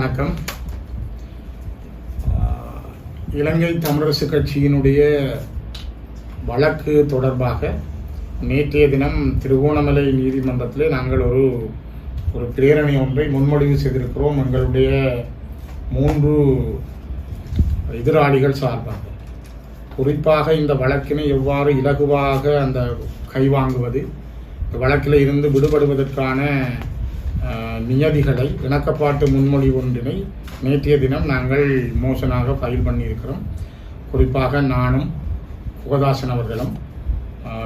வணக்கம். இலங்கை தமிழரசு கட்சியினுடைய வழக்கு தொடர்பாக நேற்றைய தினம் திருகோணமலை நீதிமன்றத்தில் நாங்கள் ஒரு ஒரு பிரேரணை ஒன்றை முன்மொழிவு செய்திருக்கிறோம். எங்களுடைய மூன்று எதிராளிகள் சார்பாக. குறிப்பாக இந்த வழக்கினை எவ்வாறு இலகுவாக அந்த கைவாங்குவது இந்த வழக்கில் இருந்து விடுபடுவதற்கான நியதிகளை இணக்கப்பாட்டு முன்மொழிவு ஒன்றினை நேற்றைய தினம் நாங்கள் மோசனாக ஃபைல் பண்ணியிருக்கிறோம். குறிப்பாக நானும் குகதாசன் அவர்களும்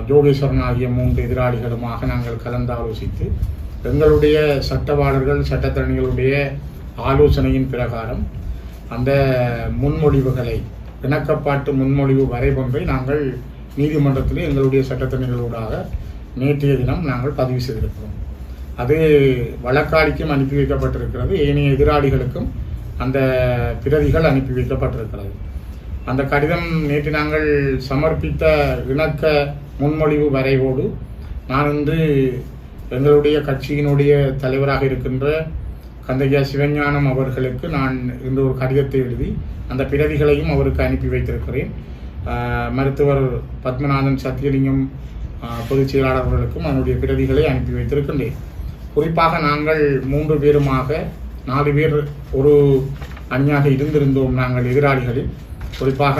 ஜோகேஸ்வரன் ஆகிய மூன்று எதிராளிகளுமாக நாங்கள் கலந்தாலோசித்து எங்களுடைய சட்டவாளர்கள் சட்டத்திறனிகளுடைய ஆலோசனையின் பிரகாரம் அந்த முன்மொழிவுகளை இணக்கப்பாட்டு முன்மொழிவு வரைபொன்றை நாங்கள் நீதிமன்றத்தில் எங்களுடைய சட்டத்திறனிகளூடாக நேற்றைய தினம் நாங்கள் பதிவு செய்திருக்கிறோம். அது வழக்காளிக்கும் அனுப்பி வைக்கப்பட்டிருக்கிறது. ஏனைய எதிராளிகளுக்கும் அந்த பிரதிகள் அனுப்பி வைக்கப்பட்டிருக்கிறது. அந்த கடிதம் நேற்று நாங்கள் சமர்ப்பித்த இணக்க முன்மொழிவு வரைவோடு நான் இன்று எங்களுடைய கட்சியினுடைய தலைவராக இருக்கின்ற கந்தையா சிவஞானம் அவர்களுக்கு நான் இன்று ஒரு கடிதத்தை எழுதி அந்த பிரதிகளையும் அவருக்கு அனுப்பி வைத்திருக்கிறேன். மருத்துவர் பத்மநாதன் சத்தியலிங்கம் பொதுச் செயலாளர்களுக்கும் அதனுடைய பிரதிகளை அனுப்பி வைத்திருக்கின்றேன். குறிப்பாக நாங்கள் மூன்று பேருமாக நாலு பேர் ஒரு அணியாக இருந்திருந்தோம் நாங்கள் எதிராளிகளில். குறிப்பாக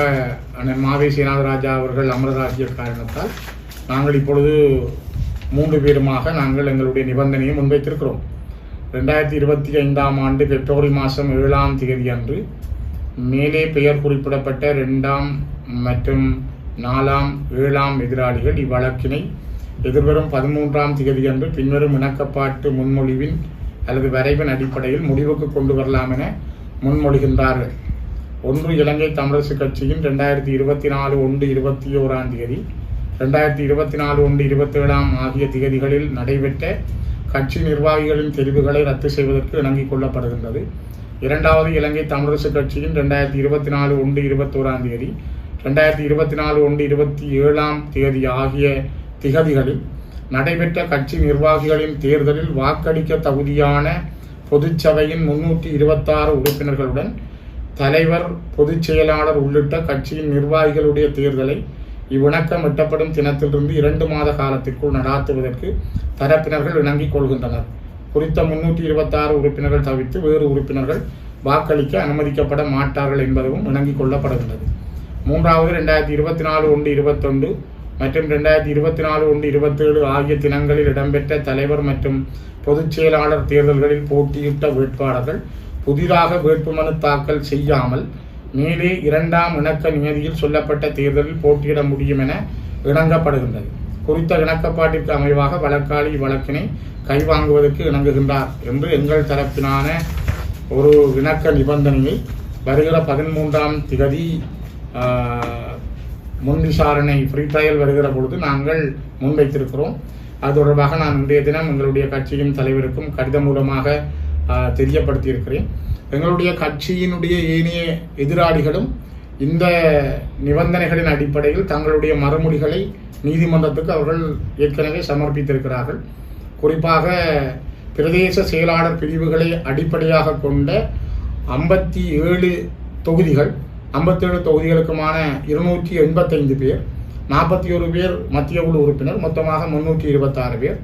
அண்ணன் மாவை சீனாதராஜா அவர்கள் அமரராஜ்ய காரணத்தால் நாங்கள் இப்பொழுது மூன்று பேருமாக நாங்கள் எங்களுடைய நிபந்தனையை முன்வைத்திருக்கிறோம். ரெண்டாயிரத்தி இருபத்தி ஐந்தாம் ஆண்டு பிப்ரவரி மாதம் ஏழாம் தேதி அன்று மேலே பெயர் குறிப்பிடப்பட்ட ரெண்டாம் மற்றும் நாலாம் ஏழாம் எதிராளிகள் இவ்வழக்கினை எதிர்வரும் பதிமூன்றாம் தேதியன்று பின்வரும் இணக்கப்பாட்டு முன்மொழிவின் அல்லது வரைவின் அடிப்படையில் முடிவுக்கு கொண்டு வரலாம் என முன்மொழிகின்றார்கள். ஒன்று இலங்கை தமிழரசு கட்சியின் ரெண்டாயிரத்தி இருபத்தி நாலு ஒன்று இருபத்தி ஓராம் தேதி ரெண்டாயிரத்தி இருபத்தி நாலு ஒன்று இருபத்தி ஏழாம் ஆகிய திகதிகளில் நடைபெற்ற கட்சி நிர்வாகிகளின் தெரிவுகளை ரத்து செய்வதற்கு இணங்கிக் கொள்ளப்படுகின்றது. இரண்டாவது இலங்கை தமிழரசு கட்சியின் ரெண்டாயிரத்தி இருபத்தி நாலு ஒன்று இருபத்தோராம் தேதி ரெண்டாயிரத்தி இருபத்தி நாலு ஒன்று இருபத்தி ஏழாம் தேதி ஆகிய திகதிகளில் நடைபெற்ற கட்சி நிர்வாகிகளின் தேர்தலில் வாக்களிக்க தகுதியான பொதுச்சபையின் முன்னூற்றி இருபத்தாறு உறுப்பினர்களுடன் தலைவர் பொதுச் செயலாளர் உள்ளிட்ட கட்சியின் நிர்வாகிகளுடைய தேர்தலை இவ்விணக்கம் எட்டப்படும் தினத்திலிருந்து இரண்டு மாத காலத்திற்குள் நடாத்துவதற்கு தரப்பினர்கள் இணங்கிக் கொள்கின்றனர். குறித்த முன்னூற்றி இருபத்தாறு உறுப்பினர்கள் தவிர்த்து வேறு உறுப்பினர்கள் வாக்களிக்க அனுமதிக்கப்பட மாட்டார்கள் என்பதும் இணங்கிக் கொள்ளப்படுகின்றது. மூன்றாவது ரெண்டாயிரத்தி இருபத்தி நாலு ஒன்று இருபத்தொன்று மற்றும் ரெண்டாயிரத்தி இருபத்தி நாலு ஒன்று இருபத்தேழு ஆகிய தினங்களில் இடம்பெற்ற தலைவர் மற்றும் பொதுச் செயலாளர் தேர்தல்களில் போட்டியிட்ட வேட்பாளர்கள் புதிதாக வேட்புமனு தாக்கல் செய்யாமல் மேலே இரண்டாம் இணக்க நியதியில் சொல்லப்பட்ட தேர்தலில் போட்டியிட முடியும் என இணங்கப்படுகின்றது. குறித்த இணக்கப்பாட்டிற்கு அமைவாக வழக்காளி வழக்கினை கைவாங்குவதற்கு இணங்குகின்றார் என்று எங்கள் தரப்பினான ஒரு இணக்க நிபந்தனையை வருகிற பதிமூன்றாம் திகதி முன் விசாரணை ஃப்ரீ ட்ரையல் வருகிற பொழுது நாங்கள் முன்வைத்திருக்கிறோம். அது தொடர்பாக நான் இன்றைய தினம் எங்களுடைய கட்சியின் தலைவருக்கும் கடிதம் மூலமாக தெரியப்படுத்தியிருக்கிறேன். எங்களுடைய கட்சியினுடைய ஏனைய எதிராளிகளும் இந்த நிபந்தனைகளின் அடிப்படையில் தங்களுடைய மறுமொழிகளை நீதிமன்றத்துக்கு அவர்கள் ஏற்கனவே சமர்ப்பித்திருக்கிறார்கள். குறிப்பாக பிரதேச செயலாளர் பிரிவுகளை அடிப்படையாக கொண்ட ஐம்பத்தி ஏழு தொகுதிகள் ஐம்பத்தேழு தொகுதிகளுக்குமான இருநூற்றி எண்பத்தைந்து பேர் நாற்பத்தி ஒரு பேர் மத்திய குழு உறுப்பினர் மொத்தமாக முன்னூற்றி இருபத்தாறு பேர்.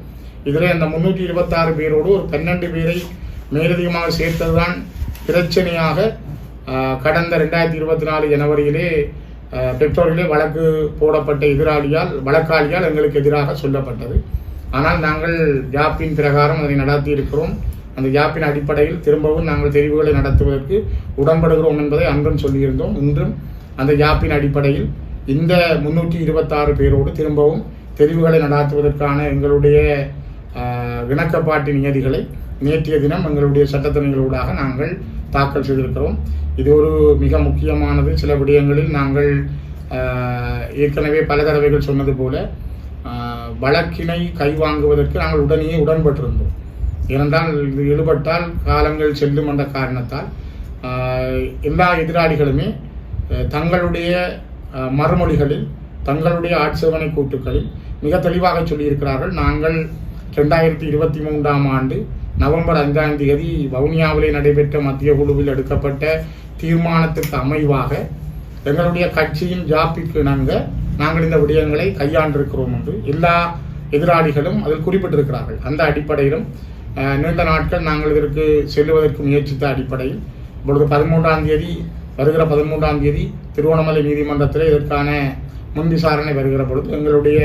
இதில் அந்த முன்னூற்றி இருபத்தாறு பேரோடு ஒரு பன்னெண்டு பேரை மேலதிகமாக சேர்த்ததுதான் பிரச்சனையாக கடந்த ரெண்டாயிரத்தி இருபத்தி நாலு ஜனவரியிலே பெற்றோர்களே வழக்கு போடப்பட்ட எதிராளியால் வழக்காளியால் எங்களுக்கு எதிராக சொல்லப்பட்டது. ஆனால் நாங்கள் ஜாப்பின் பிரகாரம் அதை நடத்தி இருக்கிறோம் அந்த யாப்பின் அடிப்படையில் திரும்பவும் நாங்கள் தெரிவுகளை நடத்துவதற்கு உடன்படுகிறோம் என்பதை அன்றும் சொல்லியிருந்தோம். இன்றும் அந்த யாப்பின் அடிப்படையில் இந்த முன்னூற்றி இருபத்தாறு பேரோடு திரும்பவும் தெரிவுகளை நடாத்துவதற்கான எங்களுடைய விணக்கப்பாட்டின் இணக்கப்பாட்டு நியதிகளை நேற்றைய தினம் எங்களுடைய சட்டத்தரணிகளூடாக நாங்கள் தாக்கல் செய்திருக்கிறோம். இது ஒரு மிக முக்கியமானது. சில விடயங்களில் நாங்கள் ஏற்கனவே பல தடவைகள் சொன்னது போல வழக்கினை கைவாங்குவதற்கு நாங்கள் உடனே உடன்பட்டிருந்தோம். ஏனென்றால் இது ஈடுபட்டால் காலங்கள் செல்லும் என்ற காரணத்தால் எல்லா எதிராளிகளுமே தங்களுடைய மறுமொழிகளில் தங்களுடைய ஆட்சேபனை கூட்டுக்களில் மிக தெளிவாக சொல்லியிருக்கிறார்கள். நாங்கள் ரெண்டாயிரத்தி இருபத்தி மூன்றாம் ஆண்டு நவம்பர் ஐந்தாம் தேதி வவுனியாவிலே நடைபெற்ற மத்திய குழுவில் எடுக்கப்பட்ட தீர்மானத்திற்கு அமைவாக எங்களுடைய கட்சியின் ஜாப்பிற்கு இணங்க நாங்கள் இந்த விடயங்களை கையாண்டிருக்கிறோம் என்று எல்லா எதிராளிகளும் அதில் குறிப்பிட்டிருக்கிறார்கள். அந்த அடிப்படையிலும் நீண்ட நாட்கள் நாங்கள் இதற்கு செல்லுவதற்கு முயற்சித்த அடிப்படையில் இப்பொழுது பதிமூன்றாம் தேதி வருகிற பதிமூன்றாம் தேதி திருவண்ணாமலை நீதிமன்றத்தில் இதற்கான முன் விசாரணை வருகிற பொழுது எங்களுடைய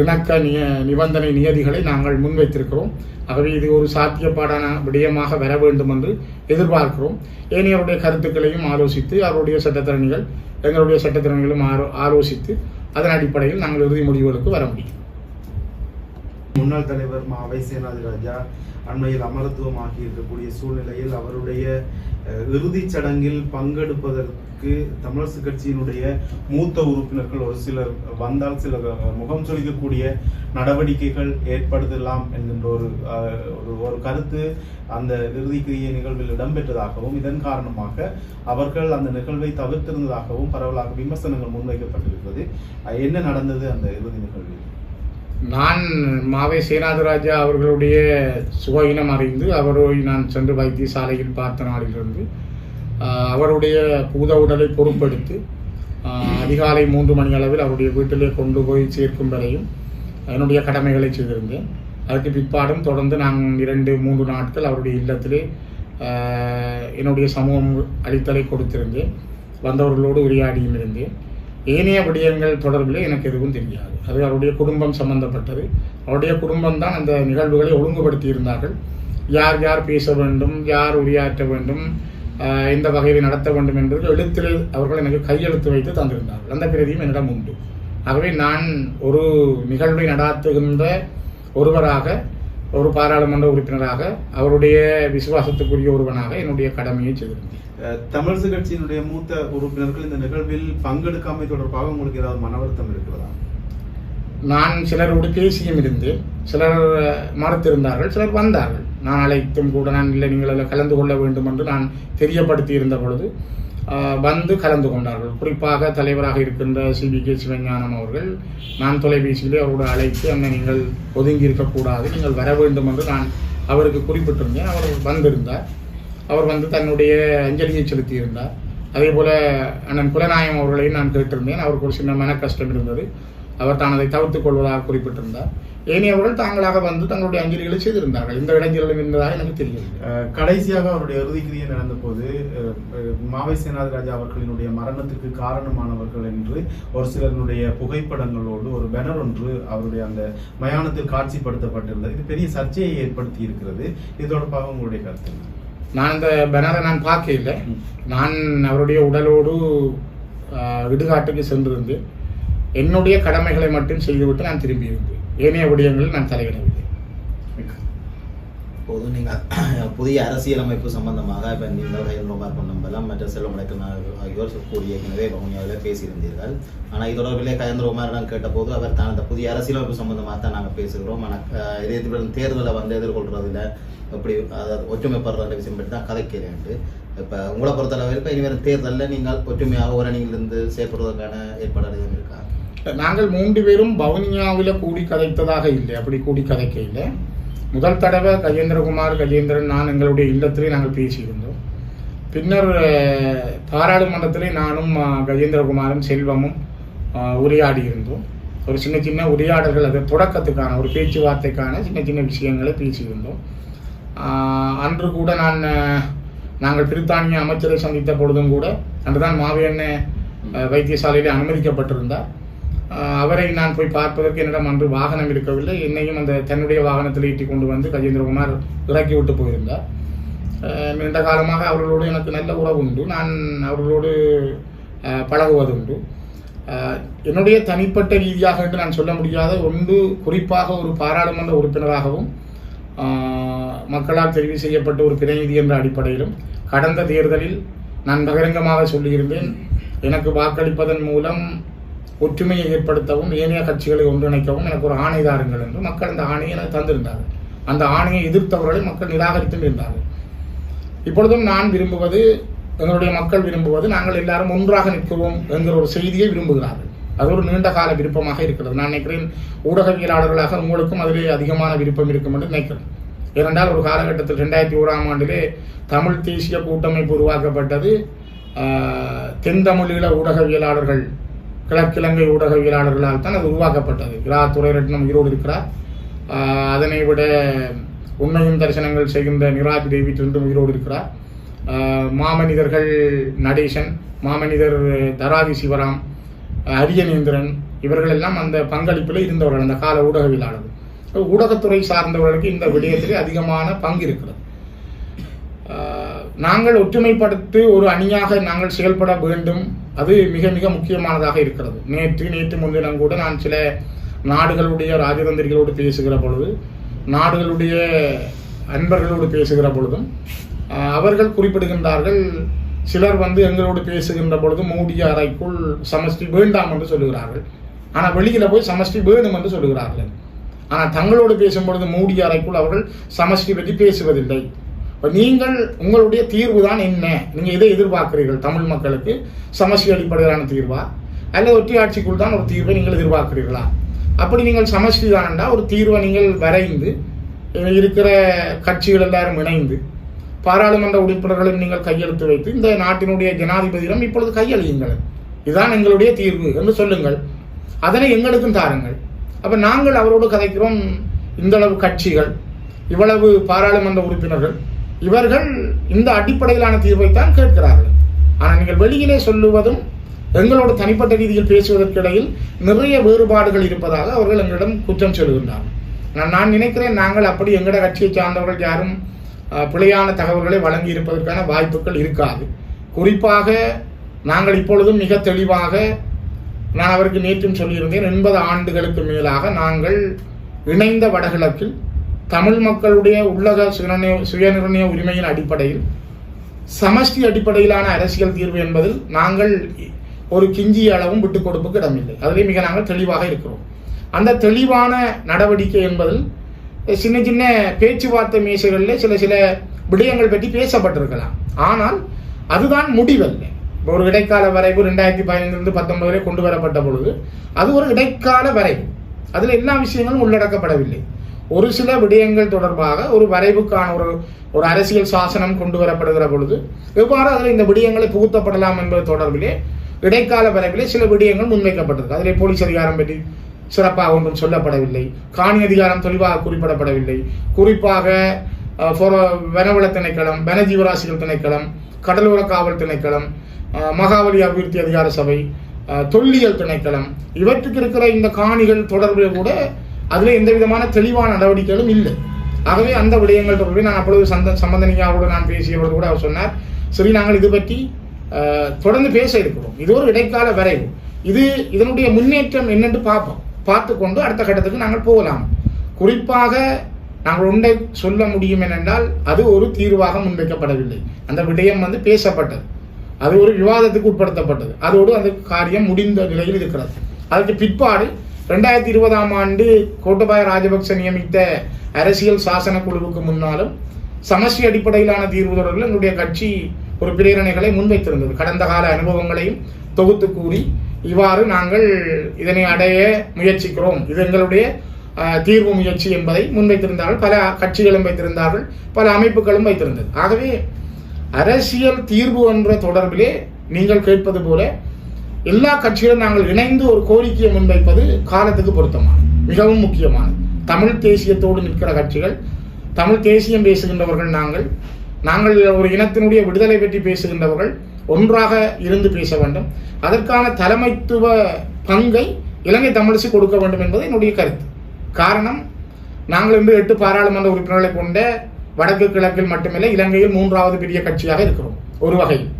இணக்க நிய நிபந்தனை நியதிகளை நாங்கள் முன்வைத்திருக்கிறோம். ஆகவே இது ஒரு சாத்தியப்பாடான விடயமாக வர வேண்டும் என்று எதிர்பார்க்கிறோம். ஏனையவருடைய கருத்துக்களையும் ஆலோசித்து அவருடைய சட்டத்திறனிகள் எங்களுடைய சட்டத்திறனிகளும் ஆரோ ஆலோசித்து அதன் அடிப்படையில் நாங்கள் இறுதி முடிவுகளுக்கு வர முடியும். முன்னாள் தலைவர் மாவை சேனாதிராஜா அண்மையில் அமரத்துவமாகி இருக்கக்கூடிய சூழ்நிலையில் அவருடைய இறுதிச் சடங்கில் பங்கெடுப்பதற்கு தமிழரசு கட்சியினுடைய மூத்த உறுப்பினர்கள் ஒரு சிலர் வந்தால் சில முகம் சொலிக்கக்கூடிய நடவடிக்கைகள் ஏற்படுத்தலாம் என்கின்ற ஒரு ஒரு- ஒரு கருத்து அந்த இறுதிக்கிரிய நிகழ்வில் இடம்பெற்றதாகவும் இதன் காரணமாக அவர்கள் அந்த நிகழ்வை தவிர்த்திருந்ததாகவும் பரவலாக விமர்சனங்கள் முன்வைக்கப்பட்டிருக்கிறது. என்ன நடந்தது அந்த இறுதி நிகழ்வில்? நான் மாவே சேனாதராஜா அவர்களுடைய சுகயினம் அறிந்து அவரை நான் சென்று வைத்தியசாலையில் பார்த்த நாளிலிருந்து அவருடைய பூத உடலை பொறுப்பெடுத்து அதிகாலை மூன்று மணி அளவில் அவருடைய வீட்டிலே கொண்டு போய் சேர்க்கும் வரையும் என்னுடைய கடமைகளை செய்திருந்தேன். அதற்கு பிற்பாடும் தொடர்ந்து நான் இரண்டு மூன்று நாட்கள் அவருடைய இல்லத்திலே என்னுடைய சமூகம் அளித்தலை கொடுத்திருந்தேன். வந்தவர்களோடு உரையாடியும் இருந்தேன். ஏனைய விடயங்கள் தொடர்பில் எனக்கு எதுவும் தெரியாது. அது அவருடைய குடும்பம் சம்பந்தப்பட்டது. அவருடைய குடும்பம் தான் அந்த நிகழ்வுகளை ஒழுங்குபடுத்தி இருந்தார்கள். யார் யார் பேச வேண்டும் யார் உரையாற்ற வேண்டும் இந்த எந்த வகையில் நடத்த வேண்டும் என்பது எழுத்தில் அவர்கள் எனக்கு கையெழுத்து வைத்து தந்திருந்தார்கள். அந்த பிரதியும் என்னிடம் உண்டு. ஆகவே நான் ஒரு நிகழ்வை நடாத்துகின்ற ஒருவராக ஒரு பாராளுமன்ற உறுப்பினராக அவருடைய விசுவாசத்துக்குரிய ஒருவனாக என்னுடைய கடமையை செய்திருந்தேன். தமிழரசு கட்சியினுடைய மூத்த உறுப்பினர்கள் இந்த நிகழ்வில் பங்கெடுக்காமை தொடர்பாக உங்களுக்கு ஏதாவது மன வருத்தம் இருக்கிறதா? நான் சிலரோடு பேசியும் இருந்தேன் சிலர் மறுத்திருந்தார்கள் சிலர் வந்தார்கள். நான் அழைத்தும் கூட நான் இல்லை நீங்கள் அதில் கலந்து கொள்ள வேண்டும் என்று நான் தெரியப்படுத்தி இருந்த பொழுது வந்து கலந்து கொண்டார்கள். குறிப்பாக தலைவராக இருக்கின்ற சி. V K. சிவஞானம் அவர்கள். நான் தொலைபேசியிலே அவரோடு அழைத்து அங்கே நீங்கள் ஒதுங்கி இருக்கக்கூடாது நீங்கள் வர வேண்டும் என்று நான் அவருக்கு குறிப்பிட்டிருந்தேன். அவர் வந்திருந்தார். அவர் வந்து தன்னுடைய அஞ்சலியை செலுத்தியிருந்தார். அதே போல் அண்ணன் குலநாயம் அவர்களையும் நான் கேட்டிருந்தேன். அவருக்கு ஒரு சின்ன மன கஷ்டம் இருந்தது. அவர் தான் அதை தவிர்த்துக் கொள்வதாக குறிப்பிட்டிருந்தார். ஏனையவர்கள் தாங்களாக வந்து தங்களுடைய அஞ்சலிகளை செய்திருந்தார்கள். இந்த இடைஞ்சலும் இருந்ததாக எனக்கு அஹ் கடைசியாக அவருடைய இறுதிக்கிரியை நடந்த போது மாவை சேனாதி ராஜா அவர்களினுடைய மரணத்திற்கு காரணமானவர்கள் என்று ஒரு சிலருடைய புகைப்படங்களோடு ஒரு பேனர் ஒன்று அவருடைய அந்த மயானத்தில் காட்சிப்படுத்தப்பட்டிருந்தது. இது பெரிய சர்ச்சையை ஏற்படுத்தி இருக்கிறது இது தொடர்பாக உங்களுடைய கருத்து? நான் அந்த பேனரை நான் பார்க்க இல்லை. நான் அவருடைய உடலோடு ஆஹ், இடுகாட்டுக்கு சென்றிருந்தேன் என்னுடைய கடமைகளை மட்டும் செய்துவிட்டு நான் திரும்பியிருந்தேன். ஏனைய விடயங்களில் நான் தலையிடவில்லை இப்போது நீங்கள் புதிய அரசியலமைப்பு சம்பந்தமாக இப்போ நீங்கள் கையில் நோபார் பொன்னம்பலம் மற்ற செல்வம் நாயக்கர் ஆகியோர் கூடிய ஏற்கனவே வவுனியாவில் பேசியிருந்தீர்கள். ஆனால் இது தொடர்பிலே கயந்திரகுமாரிடம் கேட்டபோது அவர் தான் அந்த புதிய அரசியலமைப்பு சம்பந்தமாக தான் நாங்கள் பேசுகிறோம். ஆனால் அஹ், இதே தேர்தலை வந்து எதிர்கொள்றதில்ல. எப்படி அதாவது ஒற்றுமைப்படுற விஷயம் பற்றி தான் கதைக்கிறேன் இப்போ உங்களை பொறுத்தளவில் இப்போ இனிமேல் தேர்தலில் நீங்கள் ஒற்றுமையாக ஒரு செயற்படுவதற்கான ஏற்பாடு நாங்கள் மூன்று பேரும் பவுனியாவில் கூடி கதைத்ததாக இல்லை. அப்படி கூடி கதைக்க இல்லை. முதல் தடவை கஜேந்திரகுமார் கஜேந்திரன் நான் எங்களுடைய இல்லத்திலே நாங்கள் பேசியிருந்தோம். பின்னர் பாராளுமன்றத்திலே நானும் கஜேந்திரகுமாரும் செல்வமும் உரையாடியிருந்தோம் உரையாடி இருந்தோம். ஒரு சின்ன சின்ன உரையாடல்கள் அது தொடக்கத்துக்கான ஒரு பேச்சுவார்த்தைக்கான சின்ன சின்ன விஷயங்களை பேசியிருந்தோம். அன்று கூட நான் நாங்கள் பிரித்தானிய அமைச்சரை சந்தித்த பொழுதும் கூட அன்றுதான் மாவியண்ண வைத்தியசாலையில் அனுமதிக்கப்பட்டிருந்தார். அவரை நான் போய் பார்ப்பதற்கு என்னிடம் அன்று வாகனம் இருக்கவில்லை. என்னையும் அந்த தன்னுடைய வாகனத்தில் ஈட்டி கொண்டு வந்து கஜேந்திரகுமார் இறக்கி விட்டு போயிருந்தார். நீண்ட காலமாக அவர்களோடு எனக்கு நல்ல உறவு உண்டு. நான் அவர்களோடு பழகுவது பழகுவதுண்டு என்னுடைய தனிப்பட்ட ரீதியாக என்று நான் சொல்ல முடியாத ஒன்று குறிப்பாக ஒரு பாராளுமன்ற உறுப்பினராகவும் மக்களால் தெரிவு செய்யப்பட்ட ஒரு பிரதிநிதி என்ற அடிப்படையிலும் கடந்த தேர்தலில் நான் பகிரங்கமாக சொல்லியிருந்தேன். எனக்கு வாக்களிப்பதன் மூலம் ஒற்றுமையை ஏற்படுத்தவும் ஏனைய கட்சிகளை ஒன்றிணைக்கவும் எனக்கு ஒரு ஆணை தாருங்கள் என்று மக்கள் அந்த ஆணையை எனக்கு தந்திருந்தார்கள். அந்த ஆணையை எதிர்த்தவர்களை மக்கள் நிராகரித்து இருந்தார்கள். இப்பொழுதும் நான் விரும்புவது எங்களுடைய மக்கள் விரும்புவது நாங்கள் எல்லாரும் ஒன்றாக நிற்கிறோம் என்கிற ஒரு செய்தியை விரும்புகிறார்கள். அது ஒரு நீண்ட கால விருப்பமாக இருக்கிறது. நான் நினைக்கிறேன் ஊடகவியலாளர்களாக உங்களுக்கும் அதிலே அதிகமான விருப்பம் இருக்கும் என்று நினைக்கிறேன். ஏனென்றால் ஒரு காலகட்டத்தில் ரெண்டாயிரத்தி ஓராம் ஆண்டிலே தமிழ் தேசிய கூட்டமைப்பு உருவாக்கப்பட்டது. தென் தமிழீழ ஊடகவியலாளர்கள் கிழக்கிழங்கை ஊடகவியலாளர்களால் தான் அது உருவாக்கப்பட்டது. இரா துரைரட்னம் ஈரோடு இருக்கிறார். அதனை விட உண்மையும் தரிசனங்கள் செய்கின்ற நிராஜ் தேவி என்றும் உயிரோடு இருக்கிறார். மாமனிதர்கள் நடேசன் மாமனிதர் தராவி சிவராம் அரியநேந்திரன் இவர்கள் எல்லாம் அந்த பங்களிப்பில் இருந்தவர்கள் அந்த கால ஊடகவியலாளர்கள். ஊடகத்துறை சார்ந்தவர்களுக்கு இந்த விடயத்திலே அதிகமான பங்கு இருக்கிறது. நாங்கள் ஒற்றுமைப்படுத்தி ஒரு அணியாக நாங்கள் செயல்பட வேண்டும். அது மிக மிக முக்கியமானதாக இருக்கிறது. நேற்று நேற்று முன்தினம் கூட நான் சில நாடுகளுடைய ராஜதந்திரிகளோடு பேசுகிற பொழுது நாடுகளுடைய அன்பர்களோடு பேசுகிற பொழுதும் அவர்கள் குறிப்பிடுகின்றார்கள் சிலர் வந்து எங்களோடு பேசுகின்ற பொழுது மோடி அறைக்குள் சமஷ்டி வேண்டாம் என்று சொல்லுகிறார்கள். ஆனால் வெளியில் போய் சமஷ்டி வேணும் என்று சொல்லுகிறார்கள். ஆனால் தங்களோடு பேசும் பொழுது மோடி அறைக்குள் அவர்கள் சமஷ்டி பற்றி பேசுவதில்லை. இப்போ நீங்கள் உங்களுடைய தீர்வு தான் என்ன? நீங்கள் எதை எதிர்பார்க்குறீர்கள்? தமிழ் மக்களுக்கு சமஷ்டி அடிப்படையிலான தீர்வா? அல்லது ஒற்றையாட்சிக்குள் தான் ஒரு தீர்வை நீங்கள் எதிர்பார்க்குறீர்களா? அப்படி நீங்கள் சமஷ்டி தான்டா ஒரு தீர்வை நீங்கள் வரைந்து இருக்கிற கட்சிகள் எல்லாரும் இணைந்து பாராளுமன்ற உறுப்பினர்களும் நீங்கள் கையெழுத்து வைத்து இந்த நாட்டினுடைய ஜனாதிபதியிடம் இப்பொழுது கையெழுங்கள் இதுதான் எங்களுடைய தீர்வு என்று சொல்லுங்கள். அதனை எங்களுக்கும் தாருங்கள். அப்போ நாங்கள் அவரோடு கதைக்கிறோம் இந்தளவு கட்சிகள் இவ்வளவு பாராளுமன்ற உறுப்பினர்கள் இவர்கள் இந்த அடிப்படையிலான தீர்வைத்தான் கேட்கிறார்கள். ஆனால் நீங்கள் வெளியிலே சொல்லுவதும் எங்களோடு தனிப்பட்ட ரீதியில் பேசுவதற்கு இடையில் நிறைய வேறுபாடுகள் இருப்பதாக அவர்கள் எங்களிடம் குற்றம் சொல்கின்றார்கள். நான் நான் நினைக்கிறேன் நாங்கள் அப்படி எங்கட கட்சியை சார்ந்தவர்கள் யாரும் பிழையான தகவல்களை வழங்கி இருப்பதற்கான வாய்ப்புகள் இருக்காது. குறிப்பாக நாங்கள் இப்பொழுதும் மிக தெளிவாக நான் அவருக்கு நேற்றும் சொல்லியிருந்தேன் எண்பது ஆண்டுகளுக்கு மேலாக நாங்கள் இணைந்த வடகிழக்கில் தமிழ் மக்களுடைய உள்ளக சுயநிர்ணய சுயநிர்ணய உரிமையின் அடிப்படையில் சமஷ்டி அடிப்படையிலான அரசியல் தீர்வு என்பதில் நாங்கள் ஒரு கிஞ்சிய அளவும் விட்டுக் கொடுப்புக்கு இடமில்லை. அதிலே மிக நாங்கள் தெளிவாக இருக்கிறோம். அந்த தெளிவான நடவடிக்கை என்பதில் சின்ன சின்ன பேச்சுவார்த்தை மேசைகளில் சில சில விடயங்கள் பற்றி பேசப்பட்டிருக்கலாம். ஆனால் அதுதான் முடிவல்ல. ஒரு இடைக்கால வரைவு ரெண்டாயிரத்தி பதினைந்திலிருந்து பத்தொன்பது வரை கொண்டு வரப்பட்ட பொழுது அது ஒரு இடைக்கால வரைவு. அதில் எல்லா விஷயங்களும் உள்ளடக்கப்படவில்லை. ஒரு சில விடயங்கள் தொடர்பாக ஒரு வரைவுக்கான ஒரு ஒரு அரசியல் சாசனம் கொண்டு வரப்படுகிற பொழுது எவ்வாறு அதில் இந்த விடயங்களை புகுத்தப்படலாம் என்பது தொடர்பிலே இடைக்கால வரைவிலே சில விடயங்கள் முன்வைக்கப்பட்டிருக்கு. அதிலே போலீஸ் அதிகாரம் பற்றி சிறப்பாக ஒன்றும் சொல்லப்படவில்லை. காணி அதிகாரம் தெளிவாக குறிப்பிடப்படவில்லை. குறிப்பாக வனவள திணைக்களம் வனஜீவராசிகள் திணைக்களம் கடலோர காவல் திணைக்களம் மகாவலி அபிவிருத்தி அதிகார சபை தொல்லியல் திணைக்களம். இவற்றுக்கு இருக்கிற இந்த காணிகள் தொடர்பில் கூட அதில் எந்த விதமான தெளிவான நடவடிக்கைகளும் இல்லை. ஆகவே அந்த விடயங்கள் தொடர்பில் நான் அப்பொழுது சந்த சம்பந்தனியாவோடு நான் பேசிய பொழுது கூட அவர் சொன்னார். சரி நாங்கள் இது பற்றி தொடர்ந்து பேச இருக்கிறோம். இது ஒரு இடைக்கால வரைவு. இது இதனுடைய முன்னேற்றம் என்னென்று பார்ப்போம். பார்த்து கொண்டு அடுத்த கட்டத்துக்கு நாங்கள் போகலாம். குறிப்பாக நாங்கள் ஒன்றை சொல்ல முடியும் என்னென்றால் அது ஒரு தீர்வாக முன்வைக்கப்படவில்லை. அந்த விடயம் வந்து பேசப்பட்டது. அது ஒரு விவாதத்துக்கு உட்படுத்தப்பட்டது. அதோடு அந்த காரியம் முடிந்த நிலையில் இருக்கிறது. அதற்கு பிற்பாடு ரெண்டாயிரத்தி இருபதாம் ஆண்டு கோட்டபாய ராஜபக்ச நியமித்த அரசியல் சாசன குழுவுக்கு முன்னாலும் சமஷ்டி அடிப்படையிலான தீர்வு தொடர்பில் என்னுடைய கட்சி ஒரு பிரேரணைகளை முன்வைத்திருந்தது. கடந்த கால அனுபவங்களையும் தொகுத்து கூறி இவ்வாறு நாங்கள் இதனை அடைய முயற்சிக்கிறோம். இது எங்களுடைய தீர்வு முயற்சி என்பதை முன்வைத்திருந்தார்கள். பல கட்சிகளும் வைத்திருந்தார்கள். பல அமைப்புகளும் வைத்திருந்தது. ஆகவே அரசியல் தீர்வு என்ற தொடர்பிலே நீங்கள் கேட்பது போல எல்லா கட்சிகளும் நாங்கள் இணைந்து ஒரு கோரிக்கையை முன்வைப்பது காலத்துக்கு பொருத்தமானது மிகவும் முக்கியமானது. தமிழ் தேசியத்தோடு நிற்கிற கட்சிகள் தமிழ் தேசியம் பேசுகின்றவர்கள் நாங்கள் நாங்கள் ஒரு இனத்தினுடைய விடுதலை பற்றி பேசுகின்றவர்கள் ஒன்றாக இருந்து பேச வேண்டும். அதற்கான தலைமைத்துவ பங்கை இலங்கை தமிழிசை கொடுக்க வேண்டும் என்பது என்னுடைய கருத்து. காரணம் நாங்கள் இன்று எட்டு பாராளுமன்ற உறுப்பினர்களை கொண்ட வடக்கு கிழக்கில் மட்டுமில்லை இலங்கையில் மூன்றாவது பெரிய கட்சியாக இருக்கிறோம் ஒரு வகையில்.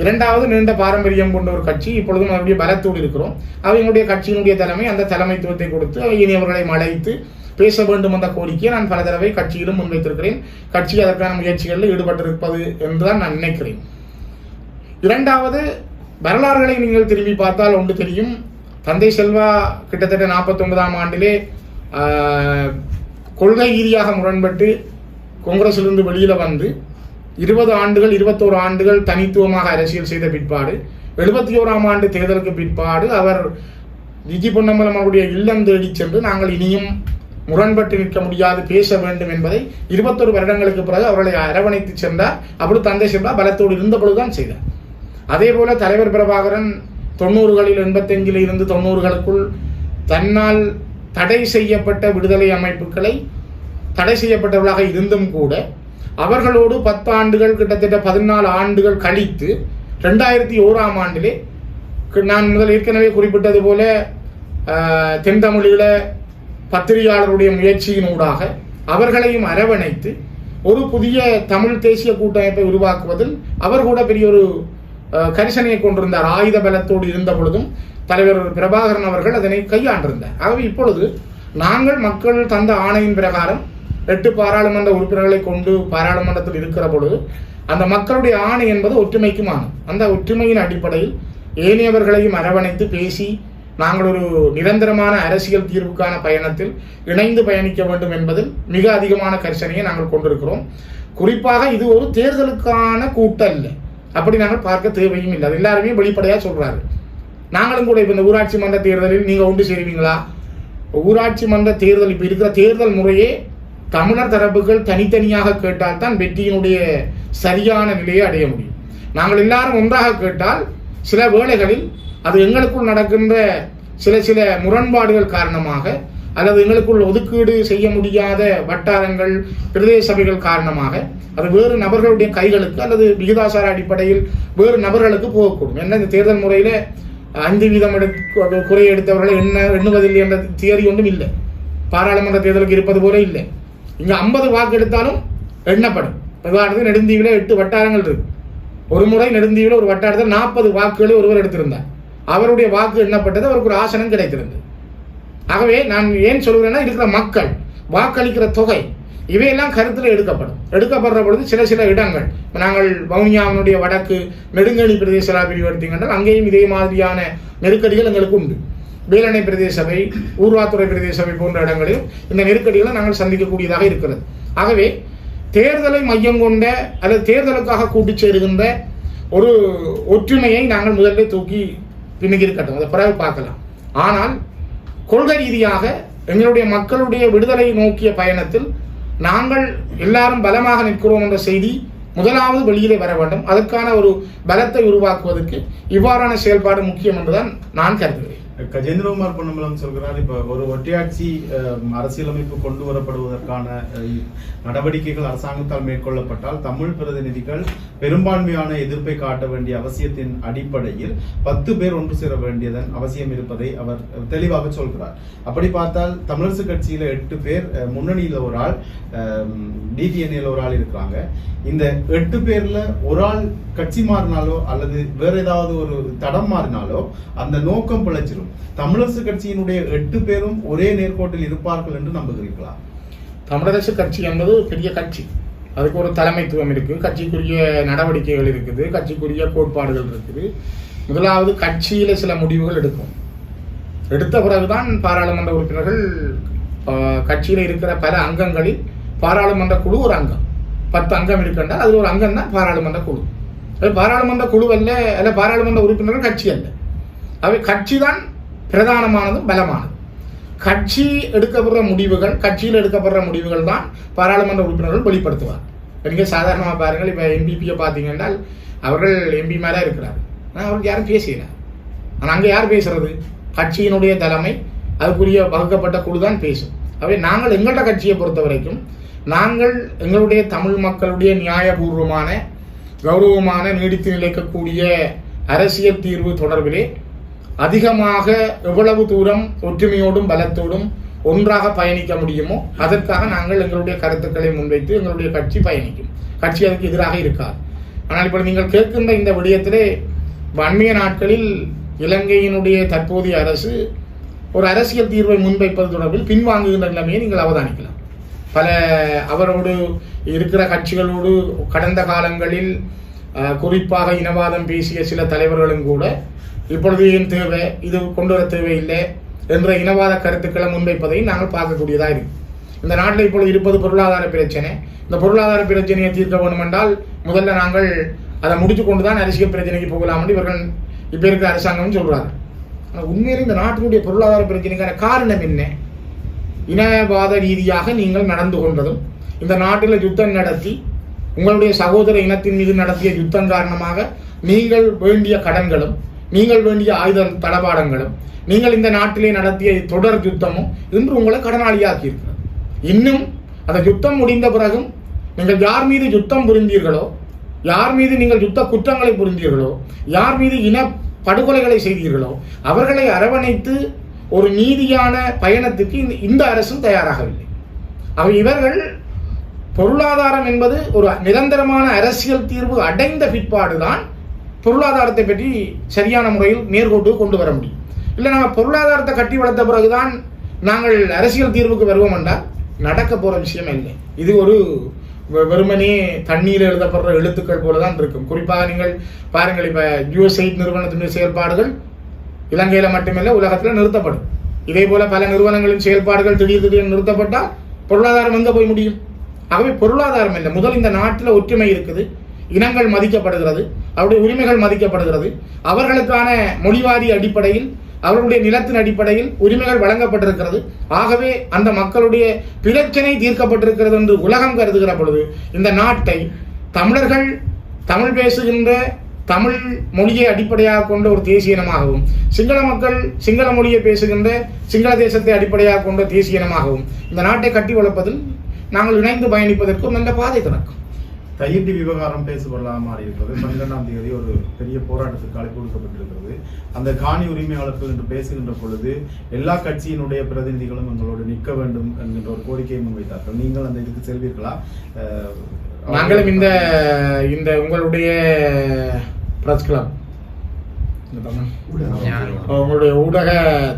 இரண்டாவது நீண்ட பாரம்பரியம் கொண்ட ஒரு கட்சி இப்பொழுதும் அவருடைய பலத்தோடு இருக்கிறோம். அவங்களுடைய கட்சியினுடைய தலைமை அந்த தலைமைத்துவத்தை கொடுத்து இனியவர்களை அழைத்து பேச வேண்டும் என்ற கோரிக்கையை நான் பல தடவை கட்சியிலும் முன்வைத்திருக்கிறேன். கட்சி அதற்கான முயற்சிகளில் ஈடுபட்டிருப்பது என்றுதான் நான் நினைக்கிறேன். இரண்டாவது வரலாறுகளை நீங்கள் திரும்பி பார்த்தால் ஒன்று தெரியும். தந்தை செல்வா கிட்டத்தட்ட நாற்பத்தொன்பதாம் ஆண்டிலே கொள்கை ரீதியாக முரண்பட்டு காங்கிரஸிலிருந்து வெளியில வந்து இருபது ஆண்டுகள் இருபத்தோரு ஆண்டுகள் தனித்துவமாக அரசியல் செய்த பிற்பாடு எழுபத்தி ஓராம் ஆண்டு தேர்தலுக்கு பிற்பாடு அவர் விஜி பொன்னம்பலம் அவருடைய இல்லம் தேடி சென்று நாங்கள் இனியும் முரண்பட்டு நிற்க முடியாது பேச வேண்டும் என்பதை இருபத்தொரு வருடங்களுக்கு பிறகு அவர்களை அரவணைத்து சென்றார். அப்படி தந்தை சென்றார். பலத்தோடு இருந்தபொழுதுதான் செய்தார். அதே போல தலைவர் பிரபாகரன் தொண்ணூறுகளில் எண்பத்தஞ்சில் இருந்து தொண்ணூறுகளுக்குள் தன்னால் தடை செய்யப்பட்ட விடுதலை அமைப்புகளை தடை செய்யப்பட்டவர்களாக இருந்தும் கூட அவர்களோடு பத்து ஆண்டுகள் கிட்டத்தட்ட பதினாலு ஆண்டுகள் கழித்து ரெண்டாயிரத்தி ஓராம் ஆண்டிலே நான் முதல் ஏற்கனவே குறிப்பிட்டது போல தென் தமிழில பத்திரிகையாளருடைய முயற்சியினூடாக அவர்களையும் அரவணைத்து ஒரு புதிய தமிழ் தேசிய கூட்டமைப்பை உருவாக்குவதில் அவர் கூட பெரிய ஒரு கரிசனையை கொண்டிருந்தார். ஆயுத பலத்தோடு இருந்த பொழுதும் தலைவர் பிரபாகரன் அவர்கள் அதனை கையாண்டிருந்தார். ஆகவே இப்பொழுது நாங்கள் மக்கள் தந்த ஆணையின் பிரகாரம் எட்டு பாராளுமன்ற உறுப்பினர்களை கொண்டு பாராளுமன்றத்தில் இருக்கிற பொழுது அந்த மக்களுடைய ஆணை என்பது ஒற்றுமைக்குமான அந்த ஒற்றுமையின் அடிப்படையில் ஏனையவர்களையும் அரவணைத்து பேசி நாங்கள் ஒரு நிரந்தரமான அரசியல் தீர்வுக்கான பயணத்தில் இணைந்து பயணிக்க வேண்டும் என்பதில் மிக அதிகமான கரிசனையை நாங்கள் கொண்டிருக்கிறோம். குறிப்பாக இது ஒரு தேர்தலுக்கான கூட்டம் இல்லை அப்படி நாங்கள் பார்க்க தேவையும் இல்லை. அது எல்லாருமே வெளிப்படையாக சொல்கிறாரு நாங்களும் கூட இப்போ இந்த ஊராட்சி மன்ற தேர்தலில் நீங்கள் ஒன்று சேருவீங்களா? ஊராட்சி மன்ற தேர்தல் இப்போ இருக்கிற தேர்தல் முறையே தமிழர் தரப்புகள் தனித்தனியாக கேட்டால் தான் வெற்றியினுடைய சரியான நிலையை அடைய முடியும். நாங்கள் எல்லாரும் ஒன்றாக கேட்டால் சில வேளைகளில் அது எங்களுக்குள் நடக்கின்ற சில சில முரண்பாடுகள் காரணமாக அல்லது எங்களுக்குள் ஒதுக்கீடு செய்ய முடியாத வட்டாரங்கள் பிரதேச சபைகள் காரணமாக அது வேறு நபர்களுடைய கைகளுக்கு அல்லது விகிதாசார அடிப்படையில் வேறு நபர்களுக்கு போகக்கூடும். என்ன இந்த தேர்தல் முறையில் ஐந்து வீதம் எடுக்க குறை எடுத்தவர்களை என்ன எண்ணுவதில்லை என்ற தியரி ஒன்றும் இல்லை. பாராளுமன்ற தேர்தலுக்கு இருப்பது போல இல்லை. இங்கே ஐம்பது வாக்கு எடுத்தாலும் எண்ணப்படும். உதாரணத்துக்கு நெடுந்தீவில் எட்டு வட்டாரங்கள் இருக்கு. ஒரு முறை நெடுந்தீவில் ஒரு வட்டாரத்தில் நாற்பது வாக்குகளை ஒருவர் எடுத்திருந்தார். அவருடைய வாக்கு எண்ணப்பட்டது அவருக்கு ஒரு ஆசனம் கிடைத்திருந்தது. ஆகவே நான் ஏன் சொல்கிறேன்னா இருக்கிற மக்கள் வாக்களிக்கிற தொகை இவையெல்லாம் கருத்தில் எடுக்கப்படும். எடுக்கப்படுற பொழுது சில சில இடங்கள் இப்போ நாங்கள் வவுனியாவினுடைய வடக்கு நெடுங்கணி பிரதேச சபை பிரிவு அங்கேயும் இதே மாதிரியான நெருக்கடிகள் எங்களுக்கு உண்டு. வேலணை பிரதேச சபை ஊர்வாத்துறை பிரதேச சபை போன்ற இடங்களில் இந்த நெருக்கடிகளை நாங்கள் சந்திக்கக்கூடியதாக இருக்கிறது. ஆகவே தேர்தலை மையம் கொண்ட அல்லது தேர்தலுக்காக கூட்டிச் சேருகின்ற ஒரு ஒற்றுமையை நாங்கள் முதல்ல தூக்கி பின்னுக்கு இருக்கட்டும் அதை பிறகு பார்க்கலாம். ஆனால் கொள்கை ரீதியாக எங்களுடைய மக்களுடைய விடுதலை நோக்கிய பயணத்தில் நாங்கள் எல்லாரும் பலமாக நிற்கிறோம் என்ற செய்தி முதலாவது வெளியிலே வர வேண்டும். அதற்கான ஒரு பலத்தை உருவாக்குவதற்கு இவ்வாறான செயல்பாடு முக்கியம் என்றுதான் நான் கருதுகிறேன். கஜேந்திரகுமார் பொன்னம்பலம் சொல்கிறார் இப்போ ஒரு ஒற்றையாட்சி அரசியலமைப்பு கொண்டு வரப்படுவதற்கான நடவடிக்கைகள் அரசாங்கத்தால் மேற்கொள்ளப்பட்டால் தமிழ் பிரதிநிதிகள் பெரும்பான்மையான எதிர்ப்பை காட்ட வேண்டிய அவசியத்தின் அடிப்படையில் பத்து பேர் ஒன்று சேர வேண்டியதன் அவசியம் இருப்பதை அவர் தெளிவாக சொல்கிறார். அப்படி பார்த்தால் தமிழரசு கட்சியில எட்டு பேர் முன்னணியில் ஒரு ஆள் டிடிஎன்ஏல ஒரு ஆள் இருக்கிறாங்க. இந்த எட்டு பேர்ல ஒரு ஆள் கட்சி மாறினாலோ அல்லது வேற ஏதாவது ஒரு தடம் மாறினாலோ அந்த நோக்கம் பிழைச்சிரும். தமிழரசு கட்சியினுடைய எட்டு பேரும் ஒரே நேர்கோட்டில் இருப்பார்கள் என்று நம்புகிறீர்களா? தமிழரசு கட்சி என்பது பெரிய கட்சி. அதுக்கு ஒரு தலைமைத்துவம் இருக்கு கட்சிக்குரிய நடவடிக்கைகள் இருக்குது. கட்சிக்குரிய கோட்பாடுகள் இருக்குது. முதலாவது கட்சியில சில முடிவுகள் எடுக்கும். எடுத்த பிறகுதான் பாராளுமன்ற உறுப்பினர்கள் கட்சியில் கட்சியில இருக்கிற பல அங்கங்களில் பாராளுமன்ற குழு ஒரு அங்கம். பத்து அங்கம் இருக்கின்றால் அது ஒரு அங்கம் தான் பாராளுமன்ற குழு. அது பாராளுமன்ற குழு அல்ல அல்ல பாராளுமன்ற உறுப்பினர்கள் கட்சி அல்ல. அவை கட்சி தான் பிரதானமானதும் பலமானது. கட்சி எடுக்கப்படுற முடிவுகள் கட்சியில் எடுக்கப்படுற முடிவுகள் தான் பாராளுமன்ற உறுப்பினர்கள் வெளிப்படுத்துவார். நீங்கள் சாதாரணமாக பாருங்கள் இப்போ எம்பிபியை பார்த்தீங்கன்னா அவர்கள் எம்பி மேலே இருக்கிறார். ஆனால் அவருக்கு யாரும் பேசல. ஆனால் அங்கே யார் பேசுறது? கட்சியினுடைய தலைமை அதுக்குரிய வகுக்கப்பட்ட குழு தான் பேசும். அவை நாங்கள் எங்கள்ட கட்சியை பொறுத்த வரைக்கும் நாங்கள் எங்களுடைய தமிழ் மக்களுடைய நியாயபூர்வமான கௌரவமான நீடித்து நிலைக்கக்கூடிய அரசியல் தீர்வு தொடர்பிலே அதிகமாக எவ்வளவு தூரம் ஒற்றுமையோடும் பலத்தோடும் ஒன்றாக பயணிக்க முடியுமோ அதற்காக நாங்கள் எங்களுடைய கருத்துக்களை முன்வைத்து எங்களுடைய கட்சி பயணிக்கும். கட்சி அதுக்கு எதிராக இருக்காது. ஆனால் இப்போ நீங்கள் கேட்கின்ற இந்த விடயத்திலே அண்மைய நாட்களில் இலங்கையினுடைய தற்போதைய அரசு ஒரு அரசியல் தீர்வை முன்வைப்பது தொடர்பில் பின்வாங்குகின்ற நிலைமையை நீங்கள் அவதானிக்கலாம். பல அவரோடு இருக்கிற கட்சிகளோடு கடந்த காலங்களில் குறிப்பாக இனவாதம் பேசிய சில தலைவர்களும் கூட இப்பொழுது ஏன் தேவை? இது கொண்டு வர தேவையில்லை என்ற இனவாத கருத்துக்களை முன்வைப்பதை நாங்கள் பார்க்கக்கூடியதாக இருக்கு. இந்த நாட்டில் இப்பொழுது இருப்பது பொருளாதார பிரச்சனை. இந்த பொருளாதார பிரச்சனையை தீர்க்க வேண்டுமென்றால் முதல்ல நாங்கள் அதை முடித்து கொண்டு தான் அரசியல் பிரச்சனைக்கு போகலாம் என்று இவர்கள் இப்போ இருக்கிற அரசாங்கம்னு சொல்கிறாங்க ஆனால் உண்மையில் இந்த நாட்டினுடைய பொருளாதார பிரச்சனைக்கான காரணம் என்ன? இனவாத ரீதியாக நீங்கள் நடந்து கொண்டதும் இந்த நாட்டில் யுத்தம் நடத்தி உங்களுடைய சகோதர இனத்தின் மீது நடத்திய யுத்தம் காரணமாக நீங்கள் வேண்டிய கடன்களும் நீங்கள் வேண்டிய ஆயுத தளபாடங்களும் நீங்கள் இந்த நாட்டிலே நடத்திய தொடர் யுத்தமும் இன்று உங்களை கடனாளியாக்கி இருக்கிறது. இன்னும் அந்த யுத்தம் முடிந்த பிறகும் நீங்கள் யார் மீது யுத்தம் புரிந்தீர்களோ யார் மீது நீங்கள் யுத்த குற்றங்களை புரிந்தீர்களோ யார் மீது இன படுகொலைகளை செய்தீர்களோ அவர்களை அரவணைத்து ஒரு நீதியான பயணத்துக்கு இந்த- இந்த அரசும் தயாராகவில்லை. அவை இவர்கள் பொருளாதாரம் என்பது ஒரு நிரந்தரமான அரசியல் தீர்வு அடைந்த பிற்பாடுதான் பொருளாதாரத்தை பற்றி சரியான முறையில் நேர்கோட்டு கொண்டு வர முடியும். இல்லை நம்ம பொருளாதாரத்தை கட்டி வளர்த்த பிறகுதான் நாங்கள் அரசியல் தீர்வுக்கு வருவோம் என்றால் நடக்க போகிற விஷயம் இல்லை. இது ஒரு வெறுமனே தண்ணீர் எழுதப்படுற எழுத்துக்கள் போல தான் இருக்கும். குறிப்பாக நீங்கள் பாருங்கள் இப்போ யூஎஸ்ஐட் நிறுவனத்தினுடைய செயல்பாடுகள் இலங்கையில் மட்டுமில்லை உலகத்தில் நிறுத்தப்படும். இதே போல பல நிறுவனங்களின் செயல்பாடுகள் திடீர் திடீர்னு நிறுத்தப்பட்டால் பொருளாதாரம் எங்கே போய் முடியும்? ஆகவே பொருளாதாரம் இல்லை. முதல் இந்த நாட்டில் ஒற்றுமை இருக்குது இனங்கள் மதிக்கப்படுகிறது. அவருடைய உரிமைகள் மதிக்கப்படுகிறது. அவர்களுக்கான மொழிவாரி அடிப்படையில் அவர்களுடைய நிலத்தின் அடிப்படையில் உரிமைகள் வழங்கப்பட்டிருக்கிறது. ஆகவே அந்த மக்களுடைய பிரச்சனை தீர்க்கப்பட்டிருக்கிறது என்று உலகம் கருதுகிற பொழுது இந்த நாட்டை தமிழர்கள் தமிழ் பேசுகின்ற தமிழ் மொழியை அடிப்படையாக கொண்ட ஒரு தேசிய இனமாகவும் சிங்கள மக்கள் சிங்கள மொழியை பேசுகின்ற சிங்கள தேசத்தை அடிப்படையாக கொண்ட தேசிய இனமாகவும் இந்த நாட்டை கட்டி வளர்ப்பதில் நாங்கள் இணைந்து பயணிப்பதற்கு நல்ல பாதை திறக்கும். தையிட்டி விவகாரம் பேசுபொருளாக மாறி இருக்கிறது பன்னிரெண்டாம் தேதி ஒரு பெரிய போராட்டத்துக்கு அழைப்பு கொடுக்கப்பட்டிருக்கிறது. அந்த காணி உரிமையாளர்கள் என்று பேசுகின்ற பொழுது எல்லா கட்சியினுடைய பிரதிநிதிகளும் எங்களோடு நிற்க வேண்டும் என்கின்ற ஒரு கோரிக்கையை முன்வைத்தார்கள். நீங்கள் அந்த இதுக்கு செல்வீர்களா? நாங்களும் இந்த இந்த உங்களுடைய பிரஸ் கிளப் உங்களுடைய ஊடக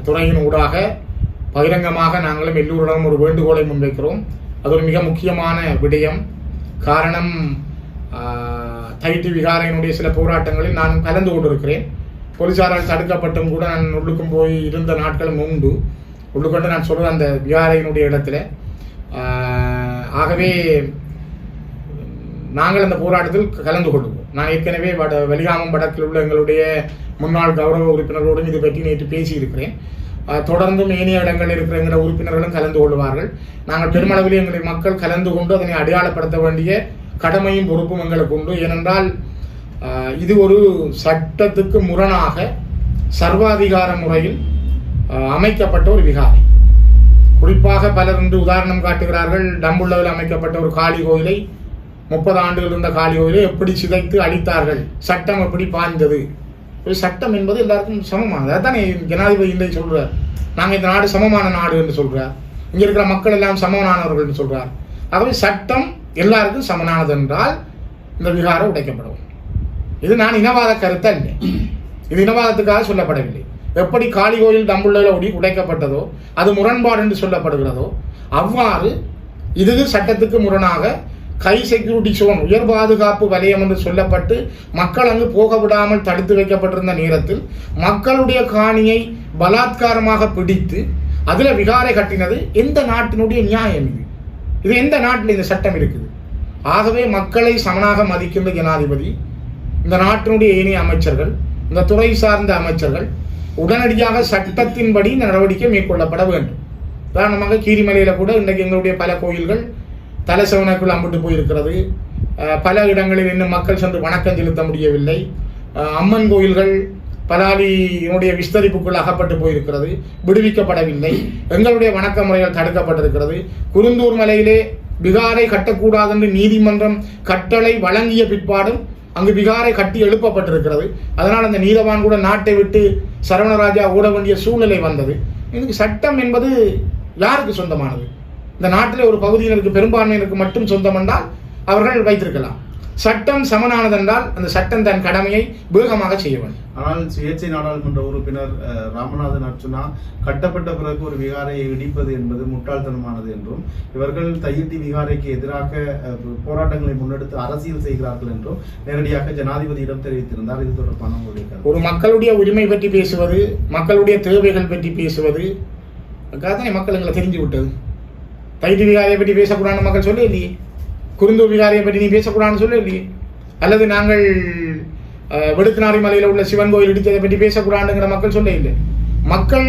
துறையின் ஊடாக பகிரங்கமாக நாங்களும் எல்லோரிடம் ஒரு வேண்டுகோளை முன்வைக்கிறோம். அது ஒரு மிக முக்கியமான விடயம். காரணம் தைட்டு விகாரையினுடைய சில போராட்டங்களில் நான் கலந்து கொண்டிருக்கிறேன். போலீசாரால் தடுக்கப்பட்டும் கூட நான் உள்ளுக்கும் போய் இருந்த நாட்களும் உண்டு. உள்ளுக்கொண்டு நான் சொல்கிறேன் அந்த விகாரையினுடைய இடத்துல. ஆகவே நாங்கள் அந்த போராட்டத்தில் கலந்து கொள்வோம். நான் ஏற்கனவே வட வெளிகாமம் வடக்கில் உள்ள எங்களுடைய முன்னாள் கௌரவ உறுப்பினர்களோடும் இது பற்றி நேற்று பேசியிருக்கிறேன். தொடர்ந்தும் ஏனைய இடங்களில் இருக்கிற எங்கள் உறுப்பினர்களும் கலந்து கொள்வார்கள். நாங்கள் பெருமளவில் எங்களுடைய மக்கள் கலந்து கொண்டு அதனை அடையாளப்படுத்த வேண்டிய கடமையும் பொறுப்பும் எங்களுக்கு உண்டு. ஏனென்றால் இது ஒரு சட்டத்துக்கு முரணாக சர்வாதிகார முறையில் அமைக்கப்பட்ட ஒரு விகாரை. குறிப்பாக பலர் இன்று உதாரணம் காட்டுகிறார்கள் டம்புள்ளவில் அமைக்கப்பட்ட ஒரு காளி கோயிலை முப்பது ஆண்டுகள் இருந்த காளி கோயிலை எப்படி சிதைத்து அழித்தார்கள் சட்டம் எப்படி பாய்ந்தது சட்டம் என்பது எல்லாருக்கும் சமமானது. அதானே ஜனாதிபதி இல்லை சொல்கிறார் நாங்கள் இந்த நாடு சமமான நாடு என்று சொல்கிறார் இங்கே இருக்கிற மக்கள் எல்லாம் சமமானவர்கள் என்று சொல்கிறார் ஆகவே சட்டம் எல்லாருக்கும் சமனானது என்றால் இந்த விகாரம் உடைக்கப்படும். இது நான் இனவாத கருத்தை இல்லை இது இனவாதத்துக்காக சொல்லப்படவில்லை. எப்படி காளி கோயில் தம்புள்ள ஒடி உடைக்கப்பட்டதோ அது முரண்பாடு என்று சொல்லப்படுகிறதோ அவ்வாறு இது சட்டத்துக்கு முரணாக கை செக்யூரிட்டி சோன் உயர் பாதுகாப்பு வலயம் என்று சொல்லப்பட்டு மக்கள் அங்கு போக விடாமல் தடுத்து வைக்கப்பட்டிருந்த நேரத்தில் மக்களுடைய காணியை பலாத்காரமாக பிடித்து அதில் விகாரை கட்டினது எந்த நாட்டினுடைய நியாயம் இது? இது எந்த நாட்டில் இந்த சட்டம் இருக்குது? ஆகவே மக்களை சமனாக மதிக்கின்ற ஜனாதிபதி இந்த நாட்டினுடைய ஏனைய அமைச்சர்கள் இந்த துறை சார்ந்த அமைச்சர்கள் உடனடியாக சட்டத்தின்படி இந்த நடவடிக்கை மேற்கொள்ளப்பட வேண்டும். உதாரணமாக கீரிமலையில் கூட இன்றைக்கு எங்களுடைய பல கோயில்கள் தலைசவனுக்குள் அம்பிட்டு போயிருக்கிறது. பல இடங்களில் இன்னும் மக்கள் சென்று வணக்கம் செலுத்த முடியவில்லை. அம்மன் கோயில்கள் பலாலியினுடைய விஸ்தரிப்புக்குள் அகப்பட்டு போயிருக்கிறது. விடுவிக்கப்படவில்லை. எங்களுடைய வணக்க முறைகள் தடுக்கப்பட்டிருக்கிறது. குருந்தூர் மலையிலே பிகாரை கட்டக்கூடாது என்று நீதிமன்றம் கட்டளை வழங்கிய பிற்பாடும் அங்கு பிகாரை கட்டி எழுப்பப்பட்டிருக்கிறது. அதனால் அந்த நீதவான் கூட நாட்டை விட்டு சரவணராஜா ஓட வேண்டிய சூழ்நிலை வந்தது. இதுக்கு சட்டம் என்பது யாருக்கு சொந்தமானது? இந்த நாட்டில் ஒரு பகுதியினருக்கு பெரும்பான்மையினருக்கு மட்டும் சொந்தம் என்றால் அவர்கள் வைத்திருக்கலாம். சட்டம் சமனானதென்றால் அந்த சட்டம் தன் கடமையை வேகமாக செய்ய வேண்டும். ஆனால் சுயேட்சை நாடாளுமன்ற உறுப்பினர் ராமநாதன் அர்ச்சுனா கட்டப்பட்ட பிறகு ஒரு விகாரையை இடிப்பது என்பது முட்டாள்தனமானது என்றும் இவர்கள் தையிட்டி விகாரைக்கு எதிராக போராட்டங்களை முன்னெடுத்து அரசியல் செய்கிறார்கள் என்றும் நேரடியாக ஜனாதிபதியிடம் தெரிவித்திருந்தார். இது தொடர்பான. ஒரு மக்களுடைய உரிமை பற்றி பேசுவது மக்களுடைய தேவைகள் பற்றி பேசுவது அதுக்காகத்தானே மக்கள் எங்களை தெரிஞ்சு விட்டது தைட்டு விகாரியை பற்றி பேசக்கூடாதுன்னு மக்கள் சொல்ல இல்லையே குருந்தூர் விகாரியை பற்றி நீ பேசக்கூடாதுன்னு சொல்ல இல்லையே அல்லது நாங்கள் அஹ், மலையில் உள்ள சிவன் கோயில் இடித்ததை பற்றி பேசக்கூடாதுங்கிற மக்கள் சொல்ல இல்லை மக்கள்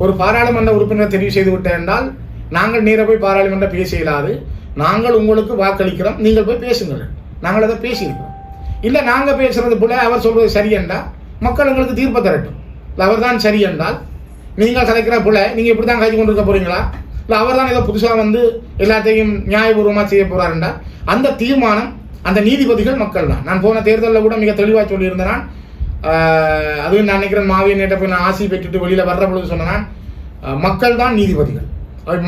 ஒரு பாராளுமன்ற உறுப்பினர் தெரிவு செய்து விட்டார் என்றால் நாங்கள் நேராக போய் பாராளுமன்ற பேச இயலாது நாங்கள் உங்களுக்கு வாக்களிக்கிறோம் நீங்கள் போய் பேசுங்கள் நாங்கள் அதை பேசியிருக்கிறோம் இல்லை நாங்கள் பேசுறது போல அவர் சொல்றது சரி என்றால் மக்கள் எங்களுக்கு தீர்ப்பு தரட்டும் இல்லை அவர் தான் சரி என்றால் நீங்கள் கதைக்கிற போல நீங்கள் இப்படி தான் கழிச்சு கொண்டிருக்க போறீங்களா இல்லை அவர் தான் ஏதோ புதுசாக வந்து எல்லாத்தையும் நியாயபூர்வமாக செய்ய போகிறாருண்டா அந்த தீர்மானம் அந்த நீதிபதிகள் மக்கள் தான் நான் போன தேர்தலில் கூட மிக தெளிவாக சொல்லியிருந்தேன் அதுவும் நான் நினைக்கிறேன் மாவியை நேற்று போய் நான் ஆசி பெற்றுட்டு வெளியில் வர்ற பொழுது சொன்னேன் மக்கள் தான் நீதிபதிகள்.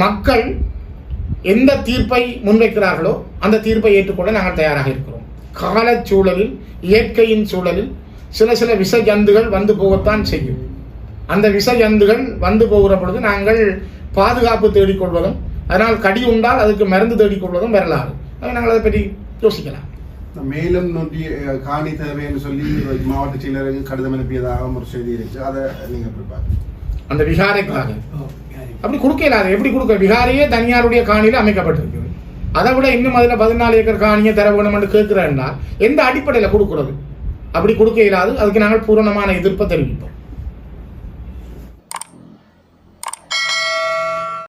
மக்கள் எந்த தீர்ப்பை முன்வைக்கிறார்களோ அந்த தீர்ப்பை ஏற்றுக்கொள்ள நாங்கள் தயாராக இருக்கிறோம். காலச்சூழலில் இயற்கையின் சூழலில் சில சில விஷ ஜந்துகள் வந்து போகத்தான் செய்யும். அந்த விஷ ஜந்துகள் வந்து போகிற பொழுது நாங்கள் பாதுகாப்பு தேடிக்கொள்வதும் அதனால் கடி உண்டால் அதுக்கு மருந்து தேடிக்கொள்வதும் வரலாறு. அதை நாங்கள் அதை பற்றி யோசிக்கலாம். மேலும் அஹ், காணி தேவைன்னு சொல்லி மாவட்ட செயலருக்கு கடிதம் அனுப்பியதாக ஒரு செய்தி இருக்கு. அதை நீங்க எப்படி பாருங்க அந்த விகாரைக்காக. அப்படி கொடுக்க இயலாது எப்படி கொடுக்க? விகாரையே தனியாருடைய காணியில் அமைக்கப்பட்டிருக்குது அதை விட இன்னும் அதில் பதினாலு ஏக்கர் காணியை தர வேணும்னு கேட்கிறேன்னா எந்த அடிப்படையில் கொடுக்கிறது? அப்படி கொடுக்க இயலாது. அதுக்கு நாங்கள் பூரணமான எதிர்ப்பை தெரிவிப்போம்.